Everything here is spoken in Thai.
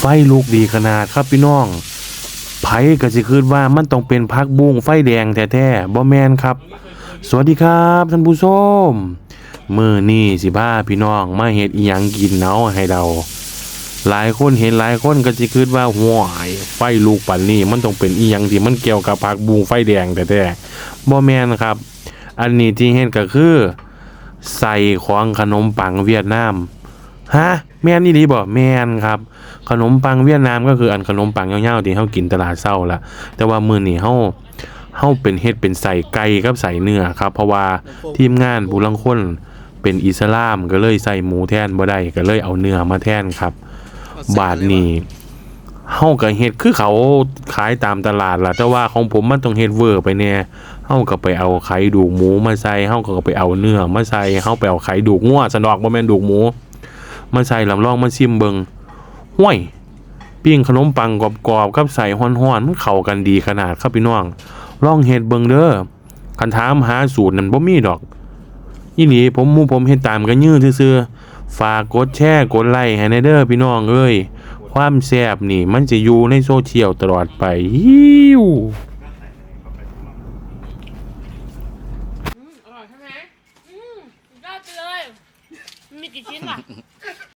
ไฟลุกดีขนาดครับพี่น้องไผก็สิคิดว่ามันต้องเป็นพักบุ้งไฟแดงแท้ๆบ่แมนครับ สวัสดีครับท่านผู้ชมมือนี้สิพาพี่น้องมาเฮ็ดอีหยังกินเนาให้เราหลายคนเห็นหลายคนก็สิคิดว่าห้วยไฟลุกปันนี้มันต้องเป็นอีหยังที่มันเกี่ยวกับผักบุ้งไฟแดงแท้ๆบ่แมนครับ อันนี้ที่เห็นก็คือใส่ของขนมปังเวียดนามฮะแม่นี่ดีบ่แม่นครับ ขนมปังเวียดนามก็คืออันขนมปังยาวๆที่เฮากินตลาดเช้าละแต่ว่ามื้อนี้เฮาเฮาเป็นเฮ็ดเป็นใส่ไก่กับใส่เนื้อครับ เพราะว่าทีมงานผู้ลังคนเป็นอิสลามก็เลยใส่หมูแทนบ่ได้ก็เลยเอาเนื้อมาแทนครับ บาทนี้เฮาก็เฮ็ดคือเขาขายตามตลาดล่ะ แต่ว่าของผมมันต้องเฮ็ดเวอร์ไปแน่เฮาก็ไปเอาไข่ดูกหมูมาใส่เฮาก็ไปเอาเนื้อมาใส่เฮาไปเอาไข่ดูกงัวสนอกบ่แม่นดูกหมูมาใส่ลำลองมาชิมเบิง ห้วยปิ้งขนมปังกรอบๆกับใส่ฮ้อนๆมันเข้ากันดีขนาดครับพี่น้องลองเฮ็ดเบิงเด้อคันถามหาสูตรนั่นบ่มีดอกอีหลีผมมู่ผมเฮ็ดตามกันยื้อซื่อๆฝากกดแชร์กดไลค์ให้ในเด้อพี่น้องเอ้ยความแซ่บนี่มันจะอยู่ในโซเชียลตลอดไปฮิวอร่อยใช่ไหมอืมยอดไปเลย มีกี่ชิ้นวะ